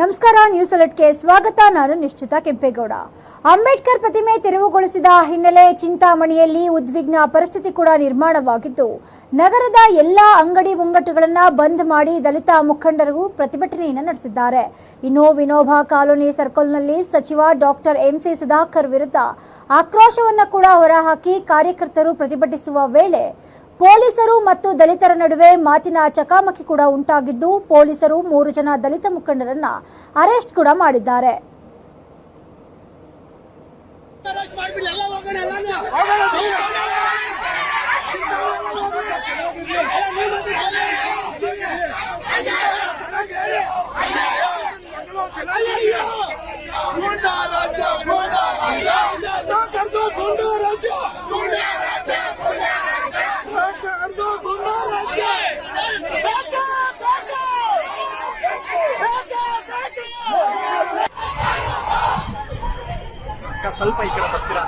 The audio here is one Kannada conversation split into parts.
ನಮಸ್ಕಾರ ನ್ಯೂಸ್ ಅಲರ್ಟ್ಗೆ ಸ್ವಾಗತ. ನಾನು ನಿಶ್ಚಿತ ಕೆಂಪೇಗೌಡ. ಅಂಬೇಡ್ಕರ್ ಪ್ರತಿಮೆ ತೆರವುಗೊಳಿಸಿದ ಹಿನ್ನೆಲೆ ಚಿಂತಾಮಣಿಯಲ್ಲಿ ಉದ್ವಿಗ್ನ ಪರಿಸ್ಥಿತಿ ಕೂಡ ನಿರ್ಮಾಣವಾಗಿದ್ದು, ನಗರದ ಎಲ್ಲಾ ಅಂಗಡಿ ಮುಂಗಟ್ಟುಗಳನ್ನು ಬಂದ್ ಮಾಡಿ ದಲಿತ ಮುಖಂಡರು ಪ್ರತಿಭಟನೆಯನ್ನು ನಡೆಸಿದ್ದಾರೆ. ಇನ್ನು ವಿನೋಬಾ ಕಾಲೋನಿ ಸರ್ಕಲ್ನಲ್ಲಿ ಸಚಿವ ಡಾಕ್ಟರ್ ಎಂಸಿ ಸುಧಾಕರ್ ವಿರುದ್ಧ ಆಕ್ರೋಶವನ್ನು ಕೂಡ ಹೊರಹಾಕಿ ಕಾರ್ಯಕರ್ತರು ಪ್ರತಿಭಟಿಸುವ ವೇಳೆ ಪೊಲೀಸರು ಮತ್ತು ದಲಿತರ ನಡುವೆ ಮಾತಿನ ಚಕಾಮಕಿ ಕೂಡ ಉಂಟಾಗಿದ್ದು ಪೊಲೀಸರು ಮೂರು ಜನ ದಲಿತ ಮುಖಂಡರನ್ನ ಅರೆಸ್ಟ್ ಕೂಡ ಮಾಡಿದ್ದಾರೆ. ಸ್ವಲ್ಪ ಈ ಕಡೆ ಬರ್ತೀರಾ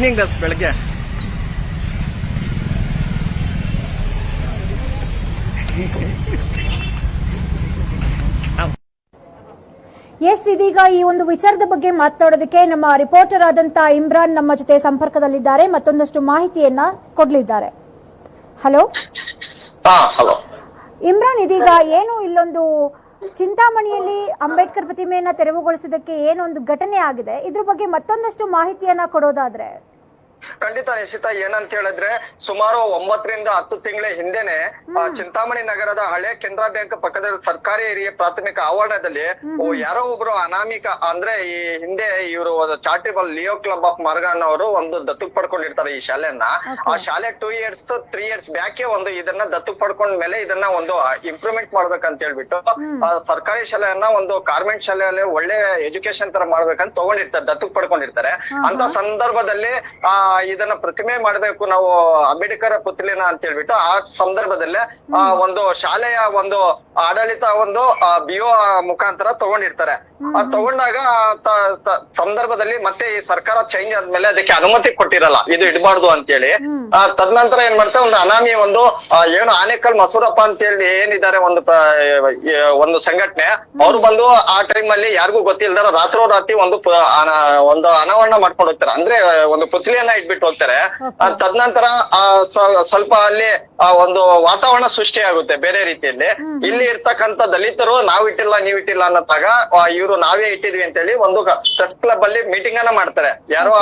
ರನ್ನಿಂಗ್ ಡಸ್ ಬೆಳಗ್ಗೆ. ಎಸ್ ಇದೀಗ ಈ ಒಂದು ವಿಚಾರದ ಬಗ್ಗೆ ಮಾತಾಡೋದಕ್ಕೆ ನಮ್ಮ ರಿಪೋರ್ಟರ್ ಆದಂತ ಇಮ್ರಾನ್ ನಮ್ಮ ಜೊತೆ ಸಂಪರ್ಕದಲ್ಲಿದ್ದಾರೆ. ಮತ್ತೊಂದಷ್ಟು ಮಾಹಿತಿಯನ್ನ ಕೊಡಲಿದ್ದಾರೆ. ಹಲೋ. ಇಮ್ರಾನ್ ಇದೀಗ ಏನು ಇಲ್ಲೊಂದು ಚಿಂತಾಮಣಿಯಲ್ಲಿ ಅಂಬೇಡ್ಕರ್ ಪ್ರತಿಮೆಯನ್ನ ತೆರವುಗೊಳಿಸಿದ್ದಕ್ಕೆ ಏನೊಂದು ಘಟನೆ ಆಗಿದೆ. ಇದ್ರ ಬಗ್ಗೆ ಮತ್ತೊಂದಷ್ಟು ಮಾಹಿತಿಯನ್ನ ಕೊಡೋದಾದ್ರೆ ಖಂಡಿತ ನಿಶ್ಚಿತ ಏನಂತ ಹೇಳಿದ್ರೆ ಸುಮಾರು ಒಂಬತ್ತರಿಂದ ಹತ್ತು ತಿಂಗಳ ಹಿಂದೆನೆ ಚಿಂತಾಮಣಿ ನಗರದ ಹಳೆ ಕೆನರಾ ಬ್ಯಾಂಕ್ ಪಕ್ಕದ ಸರ್ಕಾರಿ ಹಿರಿಯ ಪ್ರಾಥಮಿಕ ಆವರಣದಲ್ಲಿ ಯಾರೋ ಒಬ್ರು ಅನಾಮಿಕ ಅಂದ್ರೆ ಈ ಹಿಂದೆ ಇವರು ಚಾರಿಟಬಲ್ ಲಿಯೋ ಕ್ಲಬ್ ಆಫ್ ಮರ್ಗಾನ್ ಅವರು ಒಂದು ದತ್ತು ಪಡ್ಕೊಂಡಿರ್ತಾರೆ ಈ ಶಾಲೆಯನ್ನ. ಆ ಶಾಲೆ ಟೂ ಇಯರ್ಸ್ ತ್ರೀ ಇಯರ್ಸ್ ಬ್ಯಾಕೆ ಒಂದು ಇದನ್ನ ದತ್ತು ಪಡ್ಕೊಂಡ ಮೇಲೆ ಇದನ್ನ ಒಂದು ಇಂಪ್ರೂವ್ಮೆಂಟ್ ಮಾಡ್ಬೇಕಂತ ಹೇಳ್ಬಿಟ್ಟು ಆ, ಸರ್ಕಾರಿ ಶಾಲೆಯನ್ನ ಒಂದು ಕಾರ್ಮೆಂಟ್ ಶಾಲೆಯಲ್ಲಿ ಒಳ್ಳೆ ಎಜುಕೇಶನ್ ತರ ಮಾಡ್ಬೇಕಂತ ತಗೊಂಡಿರ್ತಾರೆ ದತ್ತು ಪಡ್ಕೊಂಡಿರ್ತಾರೆ. ಅಂತ ಸಂದರ್ಭದಲ್ಲಿ ಆ ಇದನ್ನ ಪ್ರತಿಮೆ ಮಾಡ್ಬೇಕು ನಾವು ಅಂಬೇಡ್ಕರ್ ಪುತ್ಲಿನ ಅಂತ ಹೇಳ್ಬಿಟ್ಟು ಆ ಸಂದರ್ಭದಲ್ಲೇ ಆ ಒಂದು ಶಾಲೆಯ ಒಂದು ಆಡಳಿತ ಒಂದು ಬಿಒ ಮುಖಾಂತರ ತಗೊಂಡಿರ್ತಾರೆ. ಆ ತಗೊಂಡಾಗ ಸಂದರ್ಭದಲ್ಲಿ ಮತ್ತೆ ಈ ಸರ್ಕಾರ ಚೇಂಜ್ ಆದ್ಮೇಲೆ ಅದಕ್ಕೆ ಅನುಮತಿ ಕೊಟ್ಟಿರಲ್ಲ ಇದು ಇಡಬಾರ್ದು ಅಂತೇಳಿ. ಆ ತದನಂತರ ಏನ್ ಮಾಡ್ತಾರೆ ಒಂದು ಅನಾಮಿ ಒಂದು ಏನು ಆನೇಕಲ್ ಮಸೂರಪ್ಪ ಅಂತ ಹೇಳಿ ಏನಿದ್ದಾರೆ ಒಂದು ಒಂದು ಸಂಘಟನೆ ಅವ್ರು ಬಂದು ಆ ಟೈಮ್ ಅಲ್ಲಿ ಯಾರಿಗೂ ಗೊತ್ತಿಲ್ದಾರ ರಾತ್ರೋ ರಾತ್ರಿ ಒಂದು ಒಂದು ಅನಾವರಣ ಮಾಡ್ಕೊಂಡು ಹೋಗ್ತಾರೆ. ಅಂದ್ರೆ ಒಂದು ಪುತ್ಲಿಯನ್ನ ಇಟ್ಬಿಟ್ಟು ಹೋಗ್ತಾರೆ. ತದನಂತರ ಆ, ಸ್ವಲ್ಪ ಅಲ್ಲಿ ಒಂದು ವಾತಾವರಣ ಸೃಷ್ಟಿ ಆಗುತ್ತೆ ಬೇರೆ ರೀತಿಯಲ್ಲಿ. ಇಲ್ಲಿ ಇರ್ತಕ್ಕಂತ ದಲಿತರು ನಾವ್ ಇಟ್ಟಿಲ್ಲ ನೀವ್ ಇಟ್ಟಿಲ್ಲ ಅನ್ನತ್ತಾಗ ಇವರು ನಾವೇ ಇಟ್ಟಿದ್ವಿ ಅಂತೇಳಿ ಒಂದು ಪ್ರೆಸ್ ಕ್ಲಬ್ ಅಲ್ಲಿ ಮೀಟಿಂಗ್ ಅನ್ನ ಮಾಡ್ತಾರೆ. ಯಾರೋ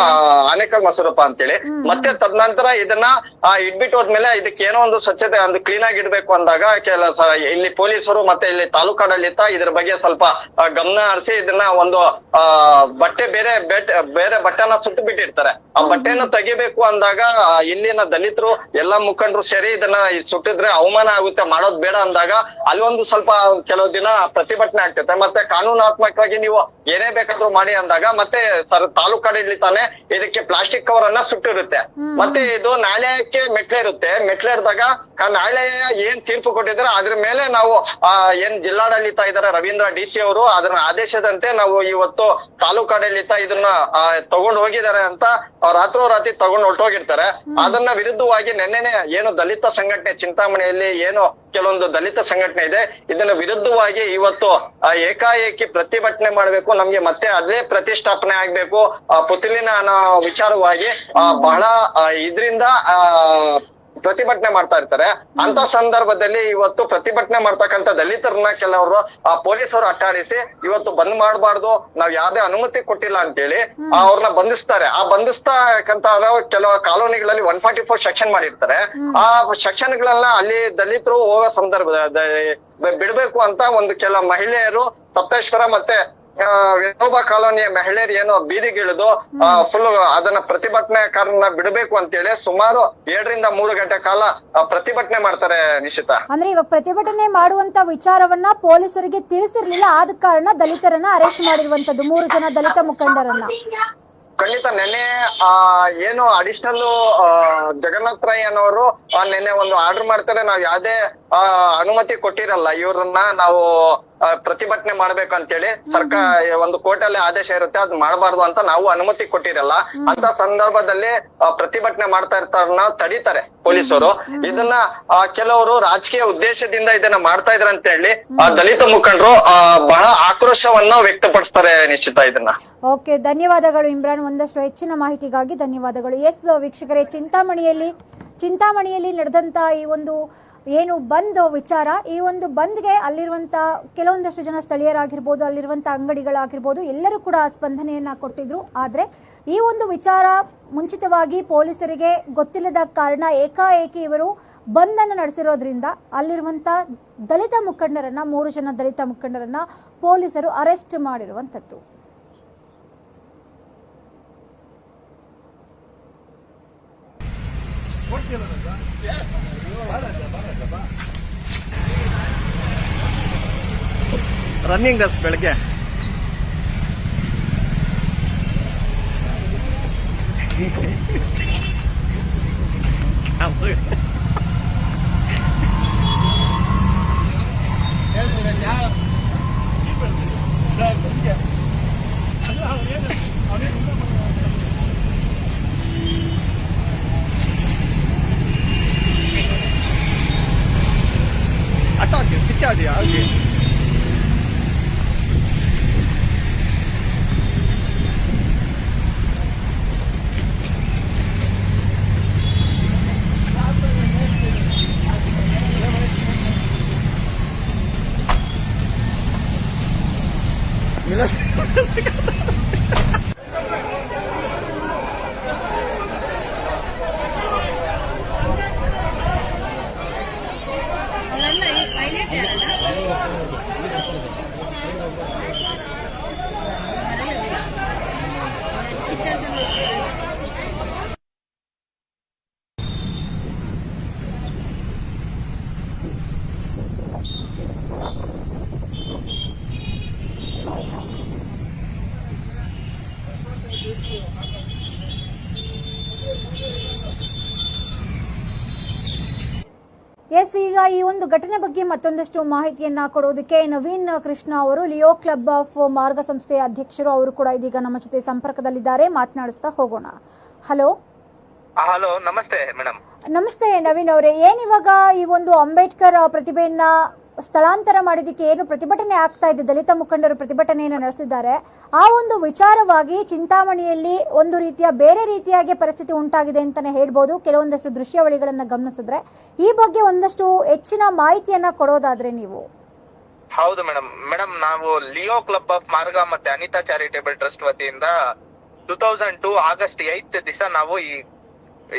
ಅನೇಕ ಆನೇಕಲ್ ಮಸೂರಪ್ಪ ಅಂತೇಳಿ. ಮತ್ತೆ ತದನಂತರ ಇದನ್ನ ಇಟ್ಬಿಟ್ಟು ಹೋದ್ಮೇಲೆ ಇದಕ್ಕೆ ಏನೋ ಒಂದು ಸ್ವಚ್ಛತೆ ಒಂದು ಕ್ಲೀನ್ ಆಗಿ ಇಡ್ಬೇಕು ಅಂದಾಗ ಕೆಲ ಇಲ್ಲಿ ಪೊಲೀಸರು ಮತ್ತೆ ಇಲ್ಲಿ ತಾಲೂಕಾಡಳಿತ ಇದ್ರ ಬಗ್ಗೆ ಸ್ವಲ್ಪ ಗಮನ ಹರಿಸಿ ಇದನ್ನ ಒಂದು ಆ ಬಟ್ಟೆ ಬೇರೆ ಬೇರೆ ಬಟ್ಟೆನ ಸುಟ್ಟು ಬಿಟ್ಟಿರ್ತಾರೆ ಆ ಬಟ್ಟೆನ ತೆಗಿಬೇಕು ಅಂದಾಗ ಇಲ್ಲಿನ ದಲಿತರು ಎಲ್ಲಾ ಮುಖಂಡರು ಸೇರಿ ಇದನ್ನ ಸುಟ್ಟಿದ್ರೆ ಅವಮಾನ ಆಗುತ್ತೆ ಮಾಡೋದ್ ಬೇಡ ಅಂದಾಗ ಅಲ್ಲಿ ಒಂದು ಸ್ವಲ್ಪ ಕೆಲವು ದಿನ ಪ್ರತಿಭಟನೆ ಆಗ್ತೈತೆ. ಮತ್ತೆ ಕಾನೂನಾತ್ಮಕವಾಗಿ ನೀವು ಏನೇ ಬೇಕಾದ್ರೂ ಮಾಡಿ ಅಂದಾಗ ಮತ್ತೆ ಸರ್ ತಾಲೂಕಾಡಳಿತಾನೆ ಇದಕ್ಕೆ ಪ್ಲಾಸ್ಟಿಕ್ ಕವರ್ ಅನ್ನ ಸುಟ್ಟಿರುತ್ತೆ ಮತ್ತೆ ಇದು ನ್ಯಾಯಾಲಯಕ್ಕೆ ಮೆಟ್ಲೇರುತ್ತೆ ಮೆಟ್ಲೇರಿದಾಗ ಆ ನ್ಯಾಯಾಲಯ ಏನ್ ತೀರ್ಪು ಕೊಟ್ಟಿದ್ರೆ ಅದ್ರ ಮೇಲೆ ನಾವು ಆ ಏನ್ ಜಿಲ್ಲಾಡಳಿತ ಇದಾರೆ ರವೀಂದ್ರ ಡಿ ಸಿ ಅವರು ಅದ್ರ ಆದೇಶದಂತೆ ನಾವು ಇವತ್ತು ತಾಲೂಕಾಡಳಿತ ಇದನ್ನ ತಗೊಂಡು ಹೋಗಿದ್ದಾರೆ ಅಂತ ಅವ್ರು ರಾತ್ರೋರಾತ್ರಿ ತಗೊಂಡ್ ಹೊರಟೋಗಿರ್ತಾರೆ. ಅದನ್ನ ವಿರುದ್ಧವಾಗಿ ನಿನ್ನೆನೆ ಏನು ದಲಿತ ಸಂಘಟನೆ ಚಿಂತಾಮಣಿಯಲ್ಲಿ ಏನು ಕೆಲವೊಂದು ದಲಿತ ಸಂಘಟನೆ ಇದೆ ಇದನ್ನ ವಿರುದ್ಧವಾಗಿ ಇವತ್ತು ಏಕಾಏಕಿ ಪ್ರತಿಭಟನೆ ಮಾಡ್ಬೇಕು ನಮ್ಗೆ ಮತ್ತೆ ಅದೇ ಪ್ರತಿಷ್ಠಾಪನೆ ಆಗ್ಬೇಕು ಆ ಪುತ್ಲಿನ ಅನ್ನೋ ವಿಚಾರವಾಗಿ ಆ, ಬಹಳ ಇದ್ರಿಂದ ಆ ಪ್ರತಿಭಟನೆ ಮಾಡ್ತಾ ಇರ್ತಾರೆ. ಅಂತ ಸಂದರ್ಭದಲ್ಲಿ ಇವತ್ತು ಪ್ರತಿಭಟನೆ ಮಾಡ್ತಕ್ಕಂತ ದಲಿತರನ್ನ ಕೆಲವರು ಆ ಪೊಲೀಸರು ಅಟ್ಟಾಡಿಸಿ ಇವತ್ತು ಬಂದ್ ಮಾಡಬಾರ್ದು ನಾವ್ ಯಾವ್ದೇ ಅನುಮತಿ ಕೊಟ್ಟಿಲ್ಲ ಅಂತೇಳಿ ಅವ್ರನ್ನ ಬಂಧಿಸ್ತಾರೆ. ಆ ಬಂಧಿಸ್ತಕ್ಕಂತ ಕೆಲವು ಕಾಲೋನಿಗಳಲ್ಲಿ ಒನ್ ಫಾರ್ಟಿ ಫೋರ್ ಸೆಕ್ಷನ್ ಮಾಡಿರ್ತಾರೆ. ಆ ಸೆಕ್ಷನ್ ಗಳನ್ನ ಅಲ್ಲಿ ದಲಿತರು ಹೋಗೋ ಸಂದರ್ಭ ಬಿಡ್ಬೇಕು ಅಂತ ಒಂದು ಕೆಲ ಮಹಿಳೆಯರು ಸಪ್ತೇಶ್ವರ ಮತ್ತೆ ವಿನೋಬಾ ಕಾಲೋನಿಯ ಮಹಿಳೆಯರು ಏನು ಬೀದಿಗಿಳಿದು ಫುಲ್ ಅದನ್ನ ಪ್ರತಿಭಟನೆಕಾರನ್ನ ಬಿಡಬೇಕು ಅಂತೇಳಿ ಸುಮಾರು ಎರಡರಿಂದ ಮೂರು ಗಂಟೆ ಕಾಲ ಪ್ರತಿಭಟನೆ ಮಾಡ್ತಾರೆ ನಿಶಿತ. ಅಂದ್ರೆ ಇವಾಗ ಪ್ರತಿಭಟನೆ ಮಾಡುವಂತ ವಿಚಾರವನ್ನ ಪೊಲೀಸರಿಗೆ ತಿಳಿಸಿರ್ಲಿಲ್ಲ ಆದ ಕಾರಣ ದಲಿತರನ್ನ ಅರೆಸ್ಟ್ ಮಾಡಿರುವಂತದ್ದು ಮೂರು ಜನ ದಲಿತ ಮುಖಂಡರನ್ನ. ಖಂಡಿತ ನೆನ್ನೆ ಆ ಏನು ಅಡಿಷನಲ್ ಜಗನ್ನಾಥ್ ರಾಯ್ ಅನ್ನೋರು ನೆನ್ನೆ ಒಂದು ಆರ್ಡರ್ ಮಾಡ್ತಾರೆ ನಾವ್ ಯಾವ್ದೇ ಅನುಮತಿ ಕೊಟ್ಟಿರಲ್ಲ ಇವ್ರನ್ನ ನಾವು ಪ್ರತಿಭಟನೆ ಮಾಡ್ಬೇಕು ಅಂತೇಳಿ ಸರ್ಕಾರ ಒಂದು ಕೋರ್ಟಲ್ಲಿ ಆದೇಶ ಇರುತ್ತೆ ಅದ್ ಮಾಡಬಾರ್ದು ಅಂತ ನಾವು ಅನುಮತಿ ಕೊಟ್ಟಿರಲ್ಲ. ಅಂತ ಸಂದರ್ಭದಲ್ಲಿ ಪ್ರತಿಭಟನೆ ಮಾಡ್ತಾ ಇರ್ತಾರನ್ನ ತಡೀತಾರೆ ಪೊಲೀಸರು. ಇದನ್ನ ಕೆಲವರು ರಾಜಕೀಯ ಉದ್ದೇಶದಿಂದ ಇದನ್ನ ಮಾಡ್ತಾ ಇದ್ರ ಅಂತ ಹೇಳಿ ಆ ದಲಿತ ಮುಖಂಡರು ಬಹಳ ಆಕ್ರೋಶವನ್ನ ವ್ಯಕ್ತಪಡಿಸ್ತಾರೆ ನಿಶ್ಚಿತ ಇದನ್ನ. ಓಕೆ, ಧನ್ಯವಾದಗಳು ಇಮ್ರಾನ್. ಒಂದಷ್ಟು ಹೆಚ್ಚಿನ ಮಾಹಿತಿಗಾಗಿ ಧನ್ಯವಾದಗಳು. ಎಸ್, ವೀಕ್ಷಕರೇ, ಚಿಂತಾಮಣಿಯಲ್ಲಿ ಚಿಂತಾಮಣಿಯಲ್ಲಿ ನಡೆದಂತ ಈ ಒಂದು ಏನು ಬಂದ್ ವಿಚಾರ, ಈ ಒಂದು ಬಂದ್ಗೆ ಅಲ್ಲಿರುವಂಥ ಕೆಲವೊಂದಷ್ಟು ಜನ ಸ್ಥಳೀಯರಾಗಿರ್ಬೋದು ಅಲ್ಲಿರುವಂಥ ಅಂಗಡಿಗಳಾಗಿರ್ಬೋದು, ಎಲ್ಲರೂ ಕೂಡ ಸ್ಪಂದನೆಯನ್ನು ಕೊಟ್ಟಿದ್ರು. ಆದರೆ ಈ ಒಂದು ವಿಚಾರ ಮುಂಚಿತವಾಗಿ ಪೊಲೀಸರಿಗೆ ಗೊತ್ತಿಲ್ಲದ ಕಾರಣ ಏಕಾಏಕಿ ಇವರು ಬಂದನ್ನು ನಡೆಸಿರೋದ್ರಿಂದ ಅಲ್ಲಿರುವಂಥ ದಲಿತ ಮುಖಂಡರನ್ನ, ಮೂರು ಜನ ದಲಿತ ಮುಖಂಡರನ್ನ ಪೊಲೀಸರು ಅರೆಸ್ಟ್ ಮಾಡಿರುವಂಥದ್ದು. ರನ್ನಿಂಗ್ ರೇಸ್ ಬೆಳಗ್ಗೆ ಅಟ್ಟ ಈಗ ಈ ಒಂದು ಘಟನೆ ಬಗ್ಗೆ ಮತ್ತೊಂದಷ್ಟು ಮಾಹಿತಿಯನ್ನ ಕೊಡೋದಕ್ಕೆ ನವೀನ್ ಕೃಷ್ಣ ಅವರು ಲಿಯೋ ಕ್ಲಬ್ ಆಫ್ ಮಾರ್ಗ ಸಂಸ್ಥೆಯ ಅಧ್ಯಕ್ಷರು ಅವರು ಕೂಡ ಇದೀಗ ನಮ್ಮ ಜೊತೆ ಸಂಪರ್ಕದಲ್ಲಿದ್ದಾರೆ. ಮಾತನಾಡಿಸ್ತಾ ಹೋಗೋಣ. ಹಲೋ ಹಲೋ ನಮಸ್ತೆ ಮೇಡಮ್ ನಮಸ್ತೆ ನವೀನ್ ಅವರೇ. ಏನಿವಾಗ ಈ ಒಂದು ಅಂಬೇಡ್ಕರ್ ಪ್ರತಿಭೆಯನ್ನ ಸ್ಥಳಾಂತರ ಮಾಡಿದ್ದಕ್ಕೆ ಏನು ಪ್ರತಿಭಟನೆ ಆಗ್ತಾ ಇದೆ ದಲಿತ ಮುಖಂಡರು ಪ್ರತಿಭಟನೆಯನ್ನು ನಡೆಸಿದ್ದಾರೆ. ಆ ಒಂದು ವಿಚಾರವಾಗಿ ಚಿಂತಾಮಣಿಯಲ್ಲಿ ಒಂದು ರೀತಿಯ ಬೇರೆ ರೀತಿಯಾಗಿ ಪರಿಸ್ಥಿತಿ ಉಂಟಾಗಿದೆ ಅಂತಲೇ ಹೇಳ್ಬೋದು. ಕೆಲವೊಂದಷ್ಟು ದೃಶ್ಯಾವಳಿಗಳನ್ನು ಗಮನಿಸಿದ್ರೆ ಈ ಬಗ್ಗೆ ಒಂದಷ್ಟು ಹೆಚ್ಚಿನ ಮಾಹಿತಿಯನ್ನ ಕೊಡೋದಾದ್ರೆ ನೀವು. ಹೌದು ಮೇಡಮ್ ಮೇಡಮ್ ನಾವು ಲಿಯೋ ಕ್ಲಬ್ ಆಫ್ ಮಾರ್ಗ ಮತ್ತೆ ಅನಿತಾ ಚಾರಿಟೇಬಲ್ ಟ್ರಸ್ಟ್ ವತಿಯಿಂದ two thousand two August eight ದಿವಸ ನಾವು ಈ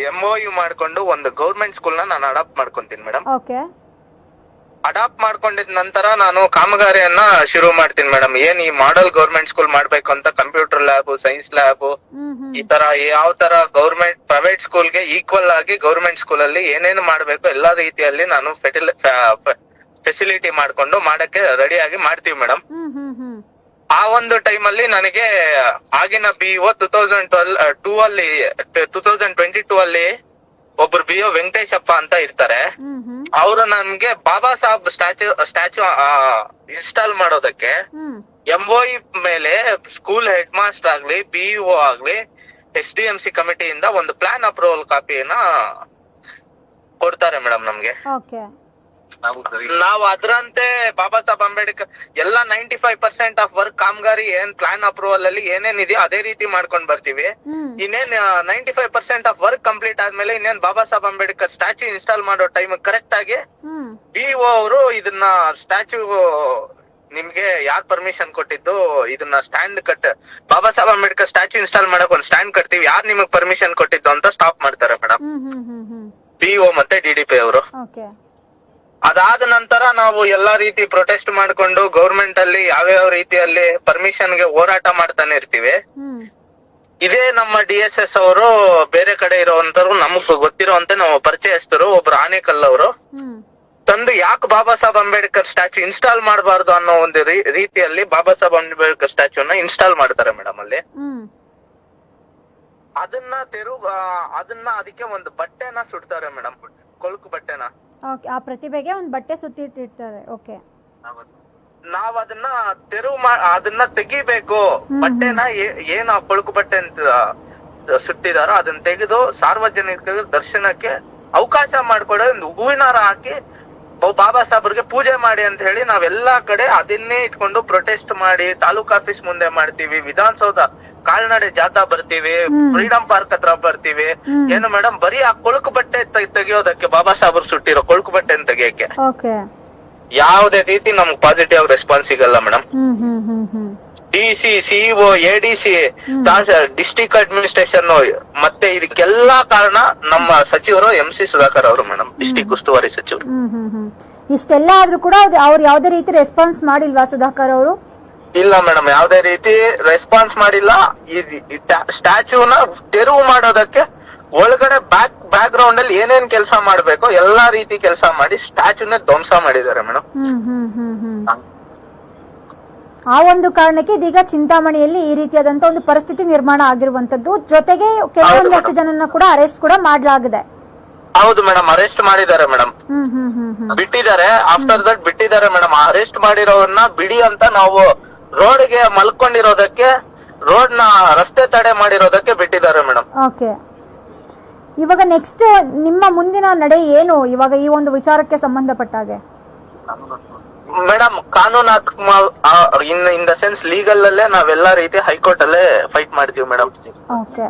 ಎಂಒ ಯು ಮಾಡ್ಕೊಂಡು ಒಂದು ಗೌರ್ಮೆಂಟ್ ಸ್ಕೂಲ್ನ ನಾನು ಅಡಾಪ್ಟ್ ಮಾಡ್ಕೊಂತೀನಿ ಮೇಡಮ್ ಓಕೆ. ಅಡಾಪ್ಟ್ ಮಾಡ್ಕೊಂಡಿದ ನಂತರ ನಾನು ಕಾಮಗಾರಿಯನ್ನ ಶುರು ಮಾಡ್ತೀನಿ ಮೇಡಮ್ ಏನ್ ಈ ಮಾಡೆಲ್ ಗೌರ್ಮೆಂಟ್ ಸ್ಕೂಲ್ ಮಾಡ್ಬೇಕು ಅಂತ ಕಂಪ್ಯೂಟರ್ ಲ್ಯಾಬ್ ಸೈನ್ಸ್ ಲ್ಯಾಬ್ ಈ ತರ ಯಾವ ತರ ಗೌರ್ಮೆಂಟ್ ಪ್ರೈವೇಟ್ ಸ್ಕೂಲ್ಗೆ ಈಕ್ವಲ್ ಆಗಿ ಗೌರ್ಮೆಂಟ್ ಸ್ಕೂಲ್ ಅಲ್ಲಿ ಏನೇನು ಮಾಡ್ಬೇಕು ಎಲ್ಲಾ ರೀತಿಯಲ್ಲಿ ನಾನು ಫೆಸಿಲಿಟಿ ಮಾಡ್ಕೊಂಡು ಮಾಡಕ್ಕೆ ರೆಡಿ ಆಗಿ ಮಾಡ್ತೀವಿ ಮೇಡಮ್ ಆ ಒಂದು ಟೈಮ್ ಅಲ್ಲಿ ನನಗೆ ಆಗಿನ B O two thousand twelve to ಅಲ್ಲಿ ಟೂ ತೌಸಂಡ್ ಟ್ವೆಂಟಿ ಟೂ ಅಲ್ಲಿ ಒಬ್ರು ಬಿ ಒ ವೆಂಕಟೇಶಪ್ಪ ಅಂತ ಇರ್ತಾರೆ. ಅವರು ನಮ್ಗೆ Baba Saheb statue statue install ಮಾಡೋದಕ್ಕೆ ಎಂಒಇ ಮೇಲೆ ಸ್ಕೂಲ್ ಹೆಡ್ ಮಾಸ್ಟರ್ ಆಗ್ಲಿ ಬಿಇಒ ಆಗ್ಲಿ ಎಚ್ ಡಿ ಎಂ ಸಿ ಕಮಿಟಿಯಿಂದ ಒಂದು ಪ್ಲಾನ್ ಅಪ್ರೂವಲ್ ಕಾಪಿಯನ್ನ ಕೊಡ್ತಾರೆ ಮೇಡಮ್ ನಮ್ಗೆ. ನಾವು ಅದರಂತೆ ಬಾಬಾ ಸಾಹೇಬ್ ಅಂಬೇಡ್ಕರ್ ಎಲ್ಲ ninety five percent of work ಕಾಮಗಾರಿ ಏನ್ ಪ್ಲಾನ್ ಅಪ್ರೂವಲ್ ಅಲ್ಲಿ ಏನೇನ್ ಇದೆಯೋ ಅದೇ ರೀತಿ ಮಾಡ್ಕೊಂಡ್ ಬರ್ತೀವಿ. ಇನ್ನೇನ್ ninety five percent of work complete ಆದ್ಮೇಲೆ ಇನ್ನೇನ್ ಬಾಬಾ ಸಾಹೇಬ್ ಅಂಬೇಡ್ಕರ್ ಸ್ಟ್ಯಾಚ್ಯೂ ಇನ್ಸ್ಟಾಲ್ ಮಾಡೋ ಟೈಮ್ ಕರೆಕ್ಟ್ ಆಗಿ ಬಿಒ ಅವರು ಇದನ್ನ ಸ್ಟ್ಯಾಚ್ಯೂ ನಿಮ್ಗೆ ಯಾರ್ ಪರ್ಮಿಷನ್ ಕೊಟ್ಟಿದ್ದು ಇದನ್ನ stand cut Baba Saheb Ambedkar statue install ಮಾಡಕ್ ಒಂದ್ ಸ್ಟ್ಯಾಂಡ್ ಕಟ್ತೀವಿ. ಯಾರ್ ನಿಮಗ್ ಪರ್ಮಿಷನ್ ಕೊಟ್ಟಿದ್ದು ಅಂತ ಸ್ಟಾಪ್ ಮಾಡ್ತಾರೆ ಮೇಡಮ್ ಬಿಒ ಮತ್ತೆ ಡಿಡಿಪಿ ಅವರು. ಓಕೆ ಅದಾದ ನಂತರ ನಾವು ಎಲ್ಲಾ ರೀತಿ ಪ್ರೊಟೆಸ್ಟ್ ಮಾಡ್ಕೊಂಡು ಗೌರ್ಮೆಂಟ್ ಅಲ್ಲಿ ಯಾವ್ಯಾವ ರೀತಿಯಲ್ಲಿ ಪರ್ಮಿಷನ್ಗೆ ಹೋರಾಟ ಮಾಡ್ತಾನೆ ಇರ್ತೀವಿ. ಇದೇ ನಮ್ಮ ಡಿ ಎಸ್ ಎಸ್ ಅವರು ಬೇರೆ ಕಡೆ ಇರೋವಂತರು ನಮಗ್ ಗೊತ್ತಿರೋಂತೆ ನಾವು ಪರಿಚಯಸ್ಥರು ಒಬ್ರು ಆನೇಕಲ್ ಅವರು. ತಂದು ಯಾಕೆ ಬಾಬಾ ಸಾಹೇಬ್ ಅಂಬೇಡ್ಕರ್ ಸ್ಟ್ಯಾಚ್ಯೂ ಇನ್ಸ್ಟಾಲ್ ಮಾಡಬಾರ್ದು ಅನ್ನೋ ಒಂದು ರೀತಿಯಲ್ಲಿ ಬಾಬಾ ಸಾಹೇಬ್ ಅಂಬೇಡ್ಕರ್ ಸ್ಟ್ಯಾಚ್ಯೂನ ಇನ್ಸ್ಟಾಲ್ ಮಾಡ್ತಾರೆ ಮೇಡಮ್ ಅಲ್ಲಿ. ಅದನ್ನ ತೆರು ಅದನ್ನ ಅದಕ್ಕೆ ಒಂದು ಬಟ್ಟೆನ ಸುಡ್ತಾರೆ ಮೇಡಮ್ ಕೊಳಕು ಓಕೆ ಆ ಪ್ರತಿಭೆಗೆ ಒಂದು ಬಟ್ಟೆ ಸುತ್ತಿಟ್ಟಿರ್ತಾರೆ ಓಕೆ. ನಾವ್ ಅದನ್ನ ತೆರವು ಅದನ್ನ ತೆಗಿಬೇಕು. ಬಟ್ಟೆನ ಏನ್ ಆ ಕೊಳಕು ಬಟ್ಟೆ ಅಂತ ಸುಟ್ಟಿದಾರೋ ಅದನ್ನ ತೆಗೆದು ಸಾರ್ವಜನಿಕರ ದರ್ಶನಕ್ಕೆ ಅವಕಾಶ ಮಾಡ್ಕೊಡೋ ಒಂದು ಹೂವಿನ ಹಾರ ಹಾಕಿ ಬಾಬಾ ಸಾಹೇಬ್ರಿಗೆ ಪೂಜೆ ಮಾಡಿ ಅಂತ ಹೇಳಿ ನಾವೆಲ್ಲಾ ಕಡೆ ಅದನ್ನೇ ಇಟ್ಕೊಂಡು ಪ್ರೊಟೆಸ್ಟ್ ಮಾಡಿ ತಾಲೂಕ್ ಆಫೀಸ್ ಮುಂದೆ ಮಾಡ್ತೀವಿ ವಿಧಾನಸೌಧ ಕಾಲ್ನಡೆ ಜಾಥಾ ಬರ್ತೀವಿ ಫ್ರೀಡಂ ಪಾರ್ಕ್ ಹತ್ರ ಬರ್ತೀವಿ. ಏನು ಮೇಡಮ್ ಬರೀ ಆ ಕೊಳಕು ಬಟ್ಟೆ ತೆಗಿಯೋದಕ್ಕೆ ಬಾಬಾ ಸಾಹೇಬ್ರು ಸುಟ್ಟಿರೋ ಕೊಳಕು ಬಟ್ಟೆ ತೆಗಿಯಕ್ಕೆ ಯಾವುದೇ ರೀತಿ ನಮ್ಗೆ ಪಾಸಿಟಿವ್ ರೆಸ್ಪಾನ್ಸ್ ಸಿಗಲ್ಲ ಮೇಡಮ್ ಹ್ಮ್ ಹ್ಮ್ ಹ್ಮ್ ಹ್ಮ್. D C CEO ADC district administration ಮತ್ತೆ ಇದಕ್ಕೆಲ್ಲಾ ಕಾರಣ ನಮ್ಮ ಸಚಿವರು ಎಂ ಸಿ ಸುಧಾಕರ್ ಅವರು ಮೇಡಮ್ ಡಿಸ್ಟಿಕ್ ಉಸ್ತುವಾರಿ ಸಚಿವರು. ಇಷ್ಟೆಲ್ಲ ಆದ್ರೂ ಕೂಡ ಅವ್ರು ಯಾವುದೇ ರೀತಿ ರೆಸ್ಪಾನ್ಸ್ ಮಾಡಿಲ್ವಾ ಸುಧಾಕರ್ ಅವರು? ಇಲ್ಲ ಮೇಡಮ್ ಯಾವುದೇ ರೀತಿ ರೆಸ್ಪಾನ್ಸ್ ಮಾಡಿಲ್ಲ. ಸ್ಟ್ಯಾಚ್ಯೂನ ತೆರವು ಮಾಡೋದಕ್ಕೆ ಒಳಗಡೆ ಬ್ಯಾಕ್ ಬ್ಯಾಕ್ ಗ್ರೌಂಡ್ ಅಲ್ಲಿ ಏನೇನ್ ಕೆಲಸ ಮಾಡ್ಬೇಕೋ ಎಲ್ಲಾ ರೀತಿ ಕೆಲಸ ಮಾಡಿ ಸ್ಟ್ಯಾಚ್ಯೂನ ಧ್ವಂಸ ಮಾಡಿದ್ದಾರೆ ಮೇಡಮ್. ಆ ಒಂದು ಕಾರಣಕ್ಕೆ ಇದೀಗ ಚಿಂತಾಮಣಿಯಲ್ಲಿ ಈ ರೀತಿಯಾದಂತ ಒಂದು ಪರಿಸ್ಥಿತಿ ನಿರ್ಮಾಣ ಆಗಿರುವಂತದ್ದು. ಜೊತೆಗೆ ಕೆಲವೊಂದಷ್ಟು ಜನನ ಕೂಡ ಅರೆಸ್ಟ್ ಕೂಡ ಮಾಡಲಾಗಿದೆ. ಹೌದು ಮೇಡಮ್ ಅರೆಸ್ಟ್ ಮಾಡಿದ್ದಾರೆ ಮೇಡಮ್ ಬಿಟ್ಟಿದ್ದಾರೆ. ಆಫ್ಟರ್ ದಟ್ ಬಿಟ್ಟಿದ್ದಾರೆ ಮೇಡಮ್ ಅರೆಸ್ಟ್ ಮಾಡಿರೋರ್ನ ಬಿಡಿ ಅಂತ ನಾವು ರೋಡ್ಗೆ ಮಲ್ಕೊಂಡಿರೋದಕ್ಕೆ ರೋಡ್ನ ರಸ್ತೆ ತಡೆ ಮಾಡಿರೋದಕ್ಕೆ ಬಿಟ್ಟಿದ್ದಾರೆ ಮೇಡಮ್ ಓಕೆ. ಇವಾಗ ನೆಕ್ಸ್ಟ್ ನಿಮ್ಮ ಮುಂದಿನ ನಡೆ ಏನು? ಇವಾಗ ಈ ಒಂದು ವಿಚಾರಕ್ಕೆ ಸಂಬಂಧಪಟ್ಟ ಹಾಗೆ ಮೇಡಮ್ ಕಾನೂನ್ ಆ, in in the sense legal ಅಲ್ಲೇ ನಾವೆಲ್ಲಾ ರೀತಿ ಹೈಕೋರ್ಟ್ ಅಲ್ಲೇ ಫೈಟ್ ಮಾಡ್ತೀವಿ ಮೇಡಮ್. ಓಕೆ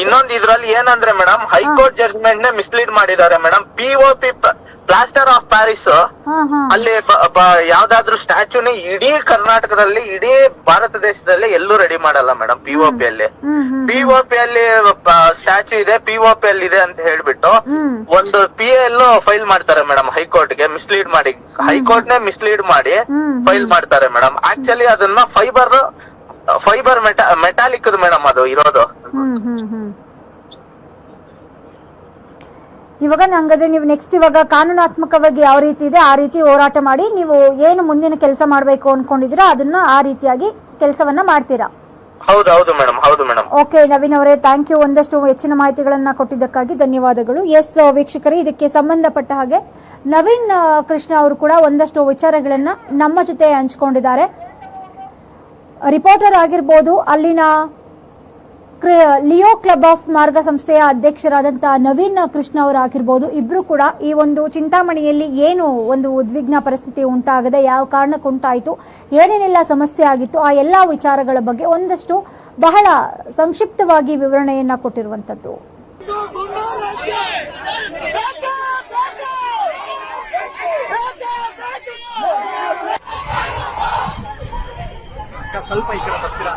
ಇನ್ನೊಂದ್ ಇದ್ರಲ್ಲಿ ಏನಂದ್ರೆ ಮೇಡಮ್ ಹೈಕೋರ್ಟ್ ಜಡ್ಜ್ಮೆಂಟ್ ನೇ ಮಿಸ್ಲೀಡ್ ಮಾಡಿದ್ದಾರೆ madam. P O P plaster of Paris ಅಲ್ಲಿ ಯಾವ್ದಾದ್ರು ಸ್ಟ್ಯಾಚ್ಯೂನೇ ಇಡೀ ಕರ್ನಾಟಕದಲ್ಲಿ ಇಡೀ ಭಾರತ ದೇಶದಲ್ಲಿ ಎಲ್ಲೂ ರೆಡಿ ಮಾಡಲ್ಲ ಮೇಡಮ್ ಪಿ ಒ ಪಿ ಅಲ್ಲಿ. ಪಿ ಒ ಪಿ ಅಲ್ಲಿ ಸ್ಟ್ಯಾಚ್ಯೂ ಇದೆ ಪಿ ಒ ಪಿ ಅಲ್ಲಿ ಇದೆ ಅಂತ ಹೇಳ್ಬಿಟ್ಟು ಒಂದು ಪಿ ಎಲ್ ಫೈಲ್ ಮಾಡ್ತಾರೆ ಮೇಡಮ್ ಹೈಕೋರ್ಟ್ಗೆ ಮಿಸ್ಲೀಡ್ ಮಾಡಿ. ಹೈಕೋರ್ಟ್ ನೇ ಮಿಸ್ಲೀಡ್ ಮಾಡಿ ಫೈಲ್ ಮಾಡ್ತಾರೆ ಮೇಡಮ್. ಆಕ್ಚುಲಿ ಅದನ್ನ fibre fibre meta metallic madam ಅದು ಇರೋದು. ಹ್ಮ್ ಹ್ಮ್ ಹ್ಮ್. ಇವಾಗ ಹಂಗಾದ್ರೆ ನೀವು ನೆಕ್ಸ್ಟ್ ಇವಾಗ ಕಾನೂನಾತ್ಮಕವಾಗಿ ಯಾವ ರೀತಿ ಇದೆ ಆ ರೀತಿ ಹೋರಾಟ ಮಾಡಿ ನೀವು ಏನು ಮುಂದಿನ ಕೆಲಸ ಮಾಡಬೇಕು ಅನ್ಕೊಂಡಿದ್ದೀರಾ ಅದನ್ನ ಆ ರೀತಿಯಾಗಿ ಕೆಲಸವನ್ನ ಮಾಡ್ತೀರಾ? ಹೌದು ಹೌದು ಮೇಡಮ್ ಹೌದು ಮೇಡಮ್ ಓಕೆ ನವೀನ್ ಅವರೇ ಥ್ಯಾಂಕ್ ಯು ಒಂದಷ್ಟು ಹೆಚ್ಚಿನ ಮಾಹಿತಿಗಳನ್ನ ಕೊಟ್ಟಿದ್ದಕ್ಕಾಗಿ ಧನ್ಯವಾದಗಳು. ಎಸ್ ವೀಕ್ಷಕರೇ ಇದಕ್ಕೆ ಸಂಬಂಧಪಟ್ಟ ಹಾಗೆ ನವೀನ್ ಕೃಷ್ಣ ಅವರು ಕೂಡ ಒಂದಷ್ಟು ವಿಚಾರಗಳನ್ನ ನಮ್ಮ ಜೊತೆ ಹಂಚ್ಕೊಂಡಿದ್ದಾರೆ. ರಿಪೋರ್ಟರ್ ಆಗಿರ್ಬೋದು, ಅಲ್ಲಿನ ಲಿಯೋ ಕ್ಲಬ್ ಆಫ್ ಮಾರ್ಗ ಸಂಸ್ಥೆಯ ಅಧ್ಯಕ್ಷರಾದಂತಹ ನವೀನ್ ಕೃಷ್ಣ ಅವರಾಗಿರ್ಬೋದು ಇಬ್ರು ಕೂಡ ಈ ಒಂದು ಚಿಂತಾಮಣಿಯಲ್ಲಿ ಏನು ಒಂದು ಉದ್ವಿಗ್ನ ಪರಿಸ್ಥಿತಿ ಉಂಟಾಗದೆ ಯಾವ ಕಾರಣಕ್ಕೆ ಉಂಟಾಯಿತು, ಏನೇನೆಲ್ಲ ಸಮಸ್ಯೆ ಆಗಿತ್ತು, ಆ ಎಲ್ಲ ವಿಚಾರಗಳ ಬಗ್ಗೆ ಒಂದಷ್ಟು ಬಹಳ ಸಂಕ್ಷಿಪ್ತವಾಗಿ ವಿವರಣೆಯನ್ನ ಕೊಟ್ಟಿರುವಂತದ್ದು. ಸ್ವಲ್ಪ ಈ ಕಡೆ ಬರ್ತೀರಾ?